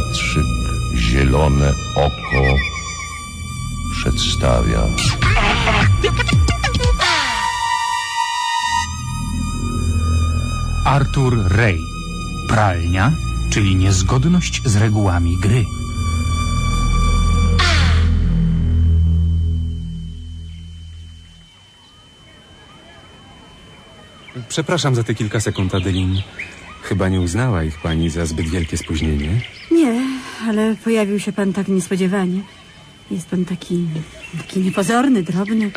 teatrzyk Zielone Oko przedstawia. Arthur Ray. Pralnia, czyli niezgodność z regułami gry. Przepraszam za te kilka sekund, Adelin. Chyba nie uznała ich pani za zbyt wielkie spóźnienie. Ale pojawił się pan tak niespodziewanie. Jest pan taki, taki niepozorny, drobny.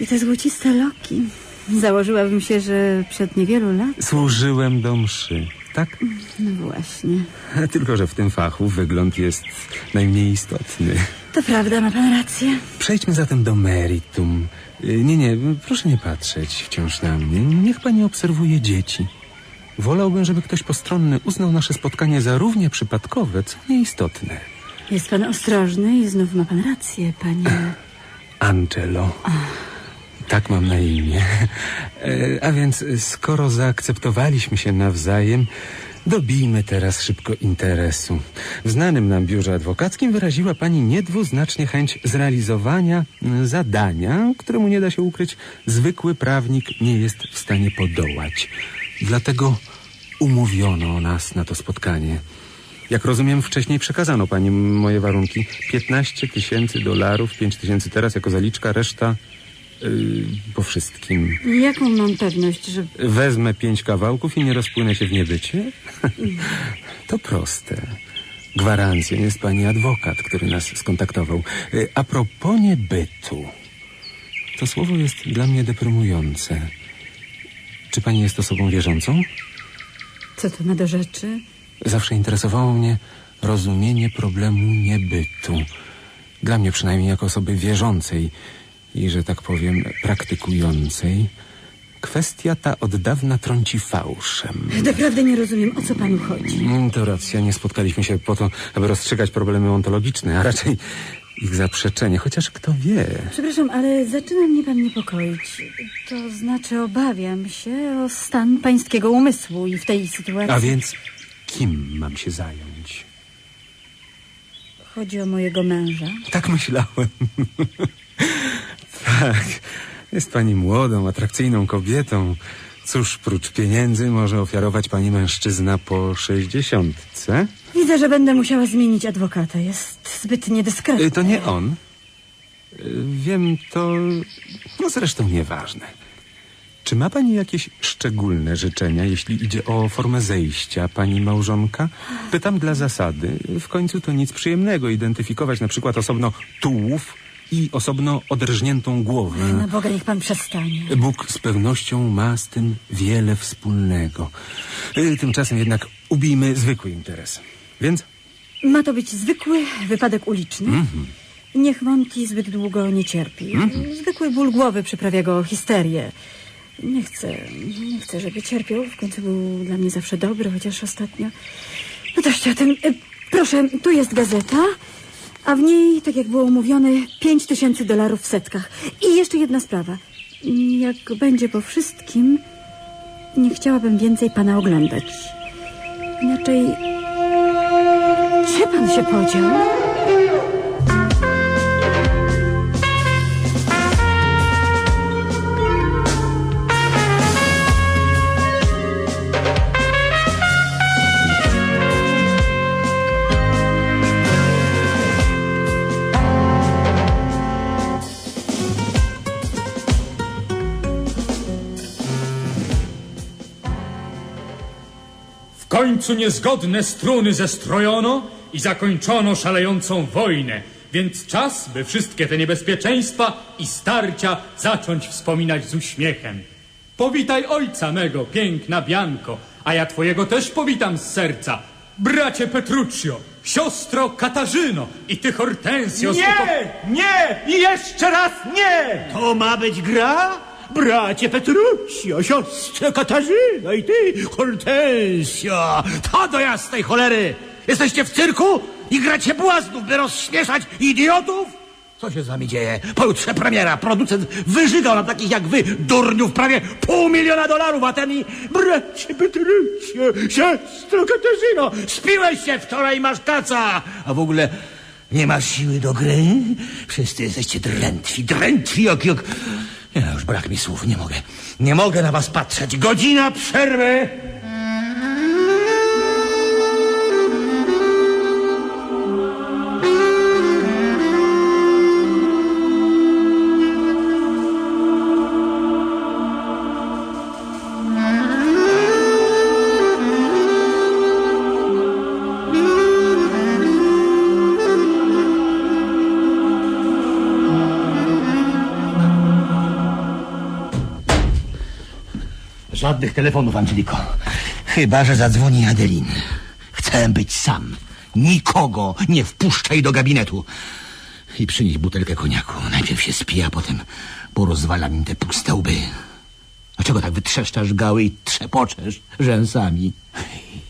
I te złociste loki. Założyłabym się, że przed niewielu lat. Służyłem do mszy, tak? No właśnie. Tylko, że w tym fachu wygląd jest najmniej istotny. To prawda, ma pan rację. Przejdźmy zatem do meritum. Y, Nie, nie, proszę nie patrzeć wciąż na mnie. Niech pani obserwuje dzieci. Wolałbym, żeby ktoś postronny uznał nasze spotkanie za równie przypadkowe, co nieistotne. Jest pan ostrożny i znów ma pan rację, panie. Angelo. Tak mam na imię. E, A więc, skoro zaakceptowaliśmy się nawzajem, dobijmy teraz szybko interesu. W znanym nam biurze adwokackim wyraziła pani niedwuznacznie chęć zrealizowania zadania, któremu nie da się ukryć, zwykły prawnik nie jest w stanie podołać. Dlatego umówiono nas na to spotkanie. Jak rozumiem, wcześniej przekazano pani moje warunki. 15 tysięcy dolarów, 5 tysięcy teraz jako zaliczka, reszta yy, po wszystkim. Jaką mam pewność, że... Wezmę pięć kawałków i nie rozpłynę się w niebycie? to proste. Gwarancją jest pani adwokat, który nas skontaktował. Yy, A propos niebytu. To słowo jest dla mnie deprymujące. Czy pani jest osobą wierzącą? Co to ma do rzeczy? Zawsze interesowało mnie rozumienie problemu niebytu. Dla mnie przynajmniej jako osoby wierzącej i, że tak powiem, praktykującej. Kwestia ta od dawna trąci fałszem. Naprawdę nie rozumiem, o co panu chodzi. Mm, To racja, nie spotkaliśmy się po to, aby rozstrzygać problemy ontologiczne, a raczej ich zaprzeczenie, chociaż kto wie. Przepraszam, ale zaczyna mnie pan niepokoić. To znaczy obawiam się o stan pańskiego umysłu i w tej sytuacji... A więc kim mam się zająć? Chodzi o mojego męża. Tak myślałem. tak. Jest pani młodą, atrakcyjną kobietą. Cóż, prócz pieniędzy może ofiarować pani mężczyzna po sześćdziesiątce? Widzę, że będę musiała zmienić adwokata. Jest zbyt niedyskretny. Y, To nie on. Y, Wiem, to no zresztą nieważne. Czy ma pani jakieś szczególne życzenia, jeśli idzie o formę zejścia, pani małżonka? Pytam dla zasady. W końcu to nic przyjemnego identyfikować na przykład osobno tułów i osobno odrżniętą głowę. Na Boga, niech pan przestanie. Bóg z pewnością ma z tym wiele wspólnego. Y, Tymczasem jednak ubijmy zwykły interes. Więc Ma to być zwykły wypadek uliczny. Niech Monty zbyt długo nie cierpi. Zwykły ból głowy przyprawia go histerię. Nie chcę, nie chcę, żeby cierpiał. W końcu był dla mnie zawsze dobry, chociaż ostatnio... No dość o tym. E, Proszę, tu jest gazeta, a w niej, tak jak było umówione, pięć tysięcy dolarów w setkach. I jeszcze jedna sprawa. Jak będzie po wszystkim, nie chciałabym więcej pana oglądać. Inaczej gdzie pan się podział? Końcu niezgodne struny zestrojono i zakończono szalejącą wojnę, więc czas, by wszystkie te niebezpieczeństwa i starcia zacząć wspominać z uśmiechem. Powitaj ojca mego, piękna Bianko, a ja twojego też powitam z serca. Bracie Petruccio, siostro Katarzyno i ty Hortensio Nie! Nie! I jeszcze raz nie! To ma być gra? Bracie Petruccio, siostro Katarzyna i ty, Hortensio! To do jasnej cholery! Jesteście w cyrku i gracie błaznów, by rozśmieszać idiotów? Co się z wami dzieje? Pojutrze premiera, producent wyżygał na takich jak wy, durniów, prawie pół miliona dolarów, a ten i... Bracie Petrusie, siostro Katarzyno, spiłeś się wczoraj, masz kaca! A w ogóle nie masz siły do gry? Wszyscy jesteście drętwi, drętwi jak... jak... Ja już brak mi słów, nie mogę. Nie mogę na was patrzeć. Godzina przerwy! Żadnych telefonów, Angeliko. Chyba, że zadzwoni Adelin. Chcę być sam. Nikogo nie wpuszczaj do gabinetu. I przynieś butelkę koniaku. Najpierw się spija, potem porozwalam im te puste łby. Dlaczego tak wytrzeszczasz gały i trzepoczesz rzęsami?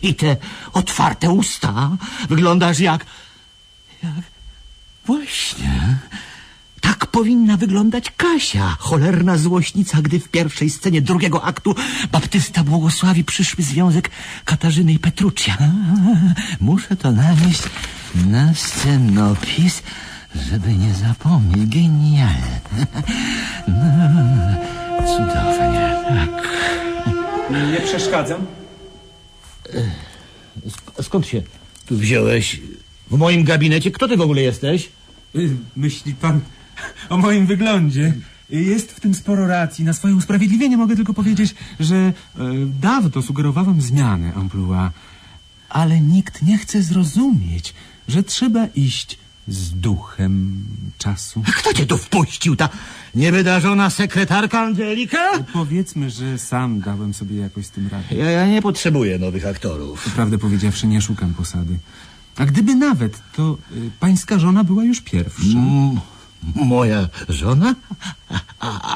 I te otwarte usta. Wyglądasz jak... jak... Właśnie... Powinna wyglądać Kasia, cholerna złośnica, gdy w pierwszej scenie drugiego aktu Baptysta błogosławi przyszły związek Katarzyny i Petrucia. Muszę to nanieść na scenopis, żeby nie zapomnieć. Genialne. No, cudownie. Tak. Nie przeszkadzam? Skąd się tu wziąłeś? W moim gabinecie? Kto ty w ogóle jesteś? Y, Myśli pan o moim wyglądzie? Jest w tym sporo racji. Na swoje usprawiedliwienie mogę tylko powiedzieć, że e, dawno sugerowałem zmianę amplua, ale nikt nie chce zrozumieć, że trzeba iść z duchem czasu. Kto cię tu wpuścił? Ta niewydarzona sekretarka Angelika? Powiedzmy, że sam dałem sobie jakoś z tym radę. Ja, ja nie potrzebuję nowych aktorów. Prawdę powiedziawszy, nie szukam posady. A gdyby nawet, to y, pańska żona była już pierwsza. M- moja żona?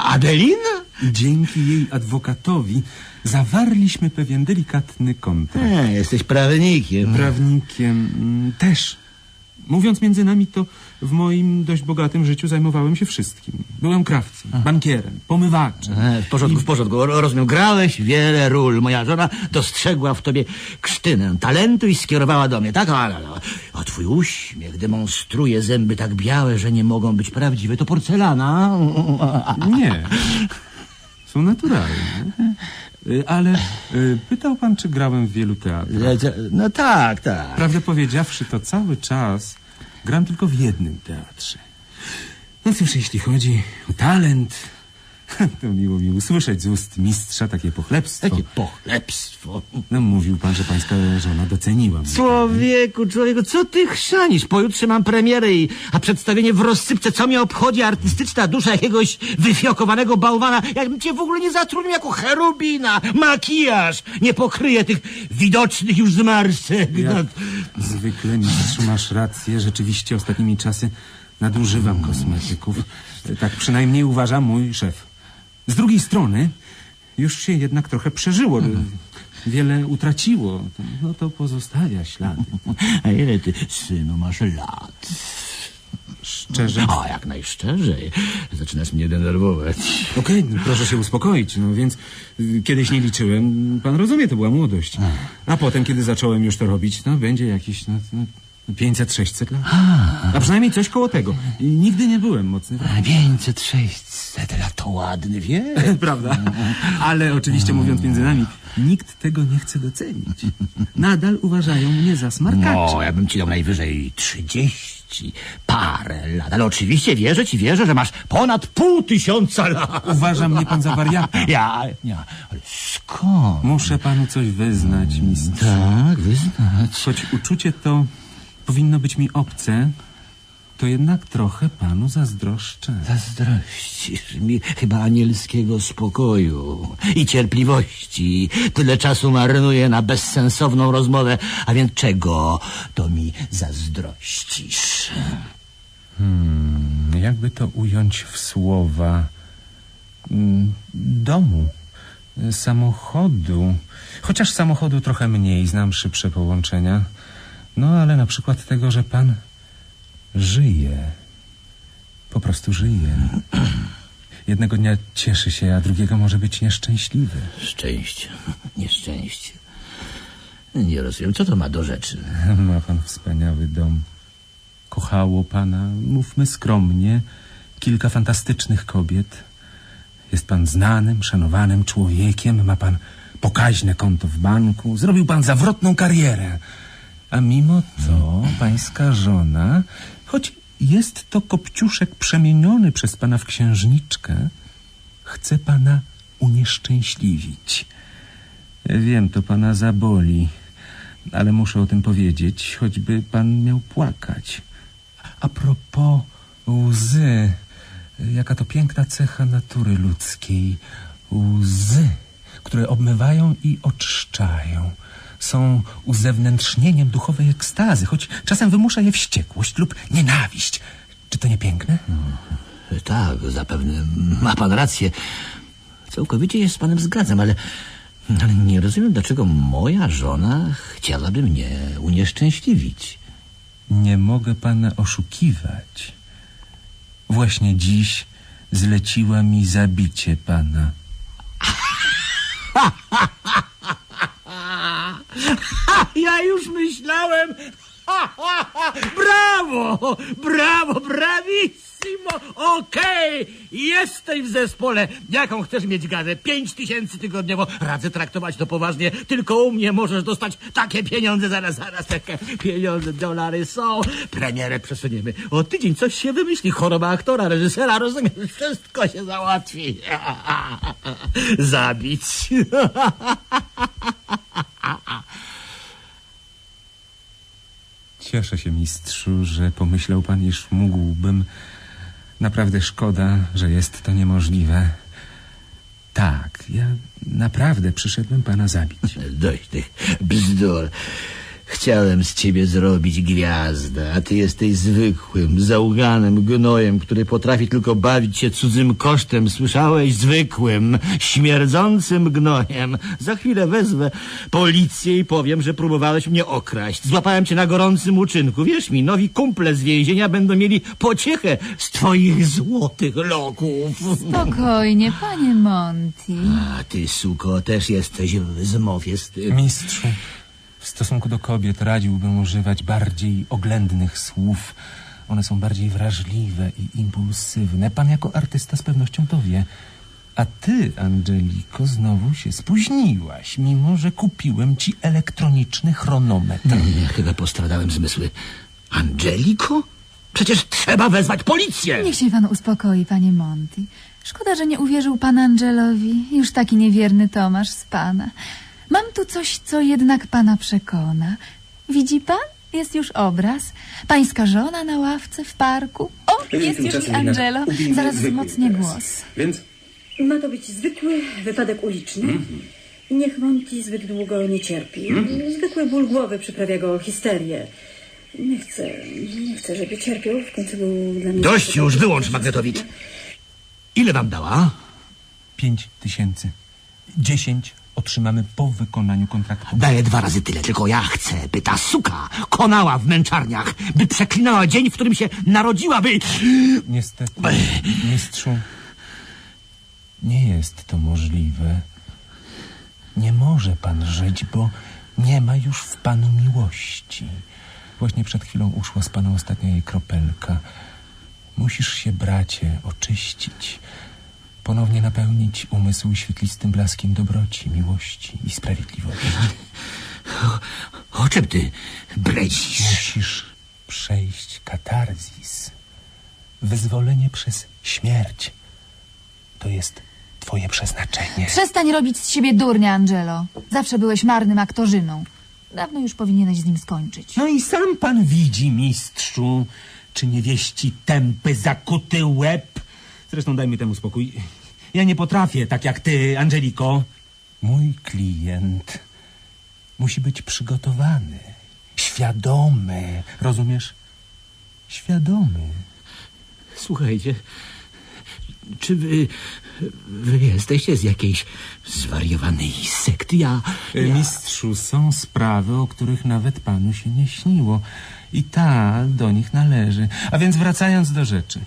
Adelina? Dzięki jej adwokatowi zawarliśmy pewien delikatny kontrakt. Nie, jesteś prawnikiem. Prawnikiem mm, też. Mówiąc między nami, to w moim dość bogatym życiu zajmowałem się wszystkim. Byłem krawcem, bankierem, pomywaczem. E, w porządku, w porządku. Ro- Rozumiem, grałeś wiele ról. Moja żona dostrzegła w tobie krztynę talentu i skierowała do mnie, tak? A, a, a, a twój uśmiech demonstruje zęby tak białe, że nie mogą być prawdziwe. To porcelana. Nie. Są naturalne. Y, Ale y, pytał pan, czy grałem w wielu teatrach. No tak, tak. Prawdę powiedziawszy, to cały czas gram tylko w jednym teatrze. No cóż, jeśli chodzi o talent, to miło mi usłyszeć z ust mistrza takie pochlebstwo. Jakie pochlebstwo. No mówił pan, że pańska żona doceniła mnie. Człowieku, człowieku, co ty chrzanisz? Pojutrze mam premierę, i, a przedstawienie w rozsypce. Co mnie obchodzi artystyczna dusza jakiegoś wyfiokowanego bałwana? Jakbym cię w ogóle nie zatrudnił jako cherubina. Makijaż nie pokryje tych widocznych już zmarszczek. No, Jak zwykle, mistrzu, masz rację. Rzeczywiście ostatnimi czasy nadużywam kosmetyków. Tak przynajmniej uważa mój szef. Z drugiej strony, już się jednak trochę przeżyło. Wiele utraciło. No to pozostawia ślady. a ile ty, synu, masz lat? Szczerze. O, jak najszczerzej. Zaczynasz mnie denerwować. Okej, proszę się uspokoić. No więc y, kiedyś nie liczyłem. Pan rozumie, to była młodość. A potem, kiedy zacząłem już to robić, no będzie jakieś no, no, 500-600 lat. A przynajmniej coś koło tego. Nigdy nie byłem mocny. 500, 600 lat to ładny wiek. Prawda? Ale oczywiście mówiąc między nami, nikt tego nie chce docenić. Nadal uważają mnie za smarkacza. No, ja bym ci dał najwyżej 30 parę lat. Ale oczywiście wierzę ci, wierzę, że masz ponad pół tysiąca lat. Uważa mnie pan za wariata. Ja, ja, ale skąd? Muszę panu coś wyznać, mistrz. Tak, wyznać. Choć uczucie to powinno być mi obce, to jednak trochę panu zazdroszczę. Zazdrościsz mi chyba anielskiego spokoju i cierpliwości. Tyle czasu marnuję na bezsensowną rozmowę, a więc czego to mi zazdrościsz? Jakby to ująć w słowa mm, domu, samochodu. Chociaż samochodu trochę mniej, znam szybsze połączenia. No ale na przykład tego, że pan żyje. Po prostu żyje. Jednego dnia cieszy się, a drugiego może być nieszczęśliwy. Szczęście, nieszczęście. Nie rozumiem, co to ma do rzeczy. Ma pan wspaniały dom. Kochało pana, mówmy skromnie, kilka fantastycznych kobiet. Jest pan znanym, szanowanym człowiekiem, ma pan pokaźne konto w banku, zrobił pan zawrotną karierę. A mimo to pańska żona, choć jest to kopciuszek przemieniony przez pana w księżniczkę, chce pana unieszczęśliwić. Wiem, to pana zaboli, ale muszę o tym powiedzieć, choćby pan miał płakać. A propos łzy, jaka to piękna cecha natury ludzkiej. Łzy, które obmywają i oczyszczają. Są uzewnętrznieniem duchowej ekstazy, choć czasem wymusza je wściekłość lub nienawiść. Czy to nie piękne? Tak, zapewne ma pan rację. Całkowicie się z panem zgadzam, ale, ale nie rozumiem, dlaczego moja żona chciałaby mnie unieszczęśliwić. Nie mogę pana oszukiwać. Właśnie dziś zleciła mi zabicie pana. Ja już myślałem. Brawo! Brawo, brawissimo! Okej! Jesteś w zespole. Jaką chcesz mieć gadę? Pięć tysięcy tygodniowo. Radzę traktować to poważnie. Tylko u mnie możesz dostać takie pieniądze. Zaraz, zaraz. Takie pieniądze, dolary są. Premierę przesuniemy. O tydzień coś się wymyśli. Choroba aktora, reżysera, rozumiesz? Wszystko się załatwi. Zabić. Cieszę się, mistrzu, że pomyślał pan, iż mógłbym. Naprawdę szkoda, że jest to niemożliwe. Tak, ja naprawdę przyszedłem pana zabić. Dość tych bzdur. Chciałem z ciebie zrobić gwiazdę, a ty jesteś zwykłym, zauganym gnojem, który potrafi tylko bawić się cudzym kosztem. Słyszałeś? Zwykłym, śmierdzącym gnojem. Za chwilę wezwę policję i powiem, że próbowałeś mnie okraść. Złapałem cię na gorącym uczynku. Wierz mi, nowi kumple z więzienia będą mieli pociechę z twoich złotych loków. Spokojnie, panie Monty. A ty, suko, też jesteś w zmowie z tym. Mistrzu, w stosunku do kobiet radziłbym używać bardziej oględnych słów. One są bardziej wrażliwe i impulsywne. Pan jako artysta z pewnością to wie. A ty, Angeliko, znowu się spóźniłaś, mimo że kupiłem ci elektroniczny chronometr. Nie, chyba postradałem zmysły. Angeliko? Przecież trzeba wezwać policję! Niech się pan uspokoi, panie Monty. Szkoda, że nie uwierzył pan Angelowi. Już taki niewierny Tomasz z pana. Mam tu coś, co jednak pana przekona. Widzi pan? Jest już obraz. Pańska żona na ławce w parku. O, jest już i Angelo. Zaraz wzmocnię głos. Więc Ma to być zwykły wypadek uliczny. Niech Monty zbyt długo nie cierpi. Zwykły ból głowy przyprawia go histerię. Nie chcę, nie chcę, żeby cierpiał. W końcu był dla mnie... Dość już, wyłącz magnetowid. Ile wam dała? pięć tysięcy. Dziesięć otrzymamy po wykonaniu kontraktu. Daję dwa razy tyle, tylko ja chcę, by ta suka konała w męczarniach, by przeklinała dzień, w którym się narodziła, by... Niestety, mistrzu, nie jest to możliwe. Nie może pan żyć, bo nie ma już w panu miłości. Właśnie przed chwilą uszła z pana ostatnia jej kropelka. Musisz się, bracie, oczyścić. Ponownie napełnić umysł świetlistym blaskiem dobroci, miłości i sprawiedliwości. O czym ty bredzisz? Musisz przejść katarzis. Wyzwolenie przez śmierć. To jest twoje przeznaczenie. Przestań robić z siebie durnia, Angelo. Zawsze byłeś marnym aktorzyną. Dawno już powinieneś z nim skończyć. No i sam pan widzi, mistrzu, czy niewieści tępy zakuty łeb. Zresztą daj mi temu spokój. Ja nie potrafię, tak jak ty, Angeliko. Mój klient musi być przygotowany, świadomy, rozumiesz? Świadomy. Słuchajcie, czy wy... wy jesteście z jakiejś zwariowanej sekty? Ja... ja... Mistrzu, są sprawy, o których nawet panu się nie śniło. I ta do nich należy. A więc wracając do rzeczy.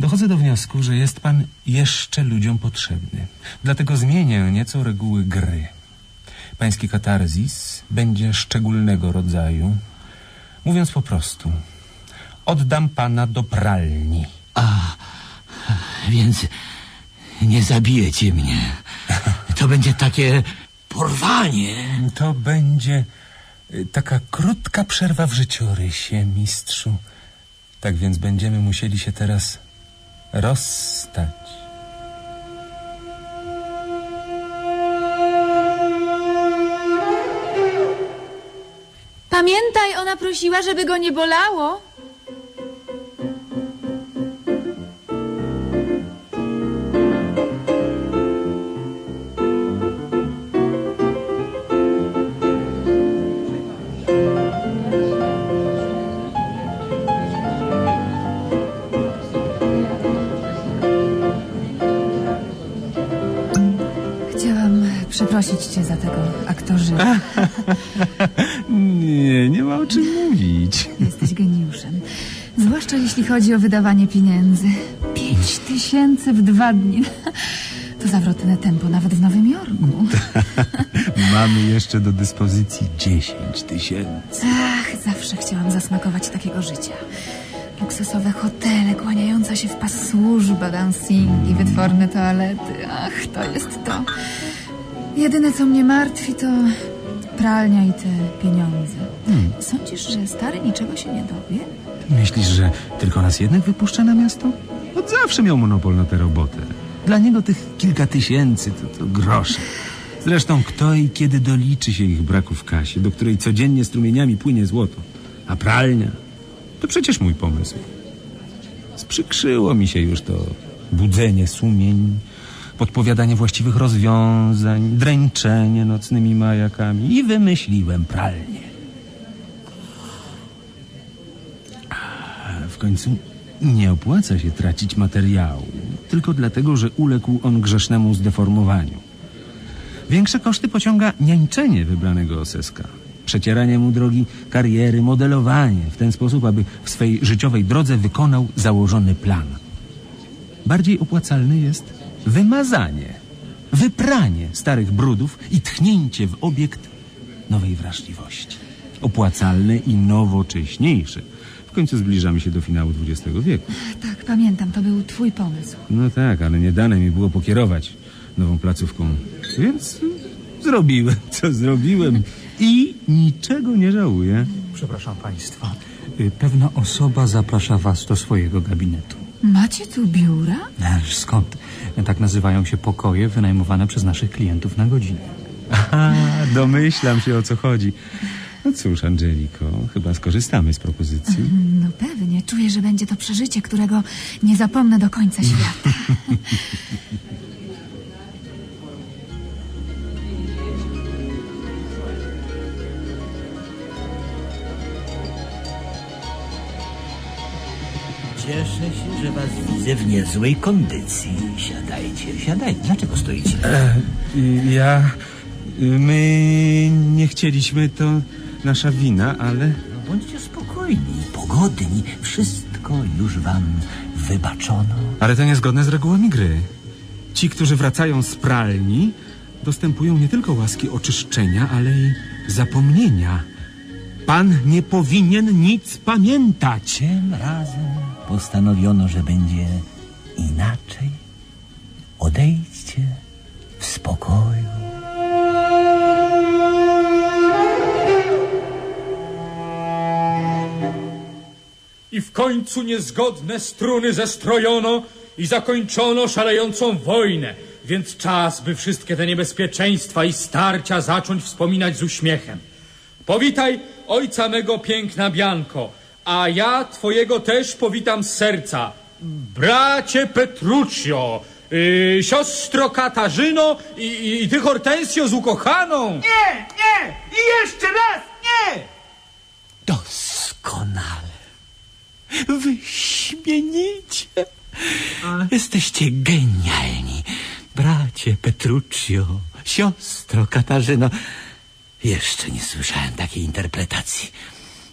Dochodzę do wniosku, że jest pan jeszcze ludziom potrzebny. Dlatego zmienię nieco reguły gry. Pański katarzis będzie szczególnego rodzaju. Mówiąc po prostu, oddam pana do pralni. Więc nie zabijecie mnie. To będzie takie porwanie. To będzie y, taka krótka przerwa w życiorysie, mistrzu. Tak więc będziemy musieli się teraz rozstać. Pamiętaj, ona prosiła, żeby go nie bolało. Przeprosić cię za tego aktorzyna. Nie, nie ma o czym mówić. Jesteś geniuszem. Zwłaszcza jeśli chodzi o wydawanie pieniędzy. Pięć tysięcy w dwa dni. To zawrotne tempo nawet w Nowym Jorku. Mamy jeszcze do dyspozycji 10 tysięcy. Ach, zawsze chciałam zasmakować takiego życia. Luksusowe hotele, kłaniająca się w pas służba, dancingi, wytworne toalety. Ach, to jest to. Jedyne, co mnie martwi, to pralnia i te pieniądze. Sądzisz, że stary niczego się nie dowie? Myślisz, że tylko nas jednak wypuszcza na miasto? Od zawsze miał monopol na tę robotę. Dla niego tych kilka tysięcy to, to grosze. Zresztą kto i kiedy doliczy się ich braku w kasie, do której codziennie strumieniami płynie złoto. A pralnia? To przecież mój pomysł. Sprzykrzyło mi się już to budzenie sumień, podpowiadanie właściwych rozwiązań, dręczenie nocnymi majakami i wymyśliłem pralnię. W końcu nie opłaca się tracić materiału, tylko dlatego, że uległ on grzesznemu zdeformowaniu. Większe koszty pociąga niańczenie wybranego oseska. Przecieranie mu drogi kariery, modelowanie w ten sposób, aby w swej życiowej drodze wykonał założony plan. Bardziej opłacalne jest wymazanie, wypranie starych brudów i tchnięcie w obiekt nowej wrażliwości. Opłacalne i nowocześniejsze. W końcu zbliżamy się do finału XX wieku. Tak, pamiętam, to był twój pomysł. No tak, ale nie dane mi było pokierować nową placówką. Więc zrobiłem, co zrobiłem. I niczego nie żałuję. Przepraszam państwa. Y, Pewna osoba zaprasza was do swojego gabinetu. Macie tu biura? Ależ skąd? Tak nazywają się pokoje wynajmowane przez naszych klientów na godzinę. Aha, domyślam się o co chodzi. No cóż, Angeliko, chyba skorzystamy z propozycji. No pewnie, czuję, że będzie to przeżycie, którego nie zapomnę do końca świata. Cieszę się, że was widzę w niezłej kondycji. Siadajcie, siadajcie. Dlaczego stoicie? Y, Ja. My nie chcieliśmy, to nasza wina, ale. No, bądźcie spokojni, pogodni. Wszystko już wam wybaczono. Ale to niezgodne z regułami gry. Ci, którzy wracają z pralni, dostępują nie tylko łaski oczyszczenia, ale i zapomnienia. Pan nie powinien nic pamiętać. Tym razem postanowiono, że będzie inaczej. Odejdźcie w spokoju. I w końcu niezgodne struny zestrojono i zakończono szalejącą wojnę. Więc czas, by wszystkie te niebezpieczeństwa i starcia zacząć wspominać z uśmiechem. Powitaj ojca mego piękna Bianko, a ja twojego też powitam z serca. Bracie Petruccio, yy, siostro Katarzyno i, i, i ty Hortensio z ukochaną. Nie, nie! I jeszcze raz nie! Doskonale. Wyśmienicie. Jesteście genialni. Bracie Petruccio, siostro Katarzyno. Jeszcze nie słyszałem takiej interpretacji.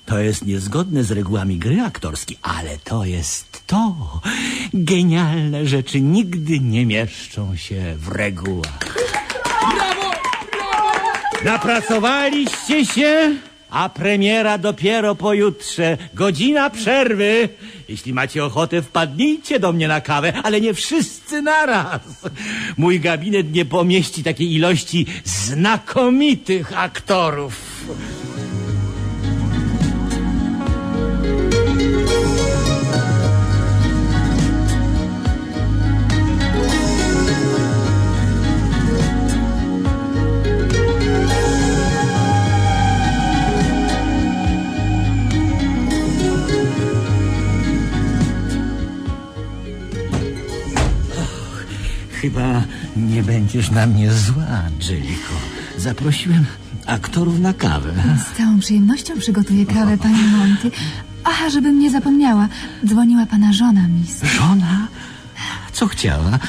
To jest niezgodne z regułami gry aktorskiej, ale to jest to. Genialne rzeczy nigdy nie mieszczą się w regułach. Napracowaliście się, a premiera dopiero pojutrze. Godzina przerwy. Jeśli macie ochotę, wpadnijcie do mnie na kawę, ale nie wszyscy naraz. Mój gabinet nie pomieści takiej ilości znakomitych aktorów. Chyba nie będziesz na mnie zła, Angeliko. Zaprosiłem aktorów na kawę. Z całą przyjemnością przygotuję kawę, pani Monty. Aha, żebym nie zapomniała. Dzwoniła pana żona, miss. Żona? Co chciała?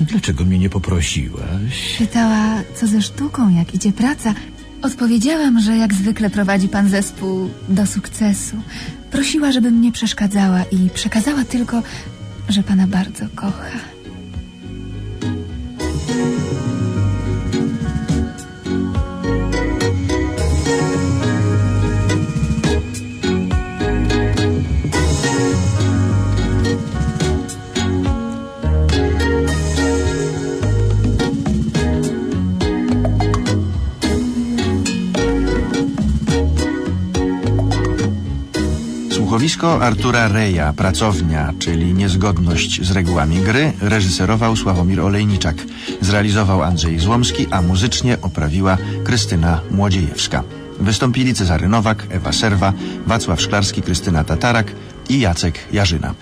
Dlaczego mnie nie poprosiłaś? Pytała, co ze sztuką, jak idzie praca. Odpowiedziałam, że jak zwykle prowadzi pan zespół do sukcesu. Prosiła, żebym nie przeszkadzała i przekazała tylko, że pana bardzo kocha. Słuchowisko Artura Reja, Pracownia, czyli niezgodność z regułami gry, reżyserował Sławomir Olejniczak. Zrealizował Andrzej Złomski, a muzycznie oprawiła Krystyna Młodziejewska. Wystąpili Cezary Nowak, Ewa Serwa, Wacław Szklarski, Krystyna Tatarak i Jacek Jarzyna.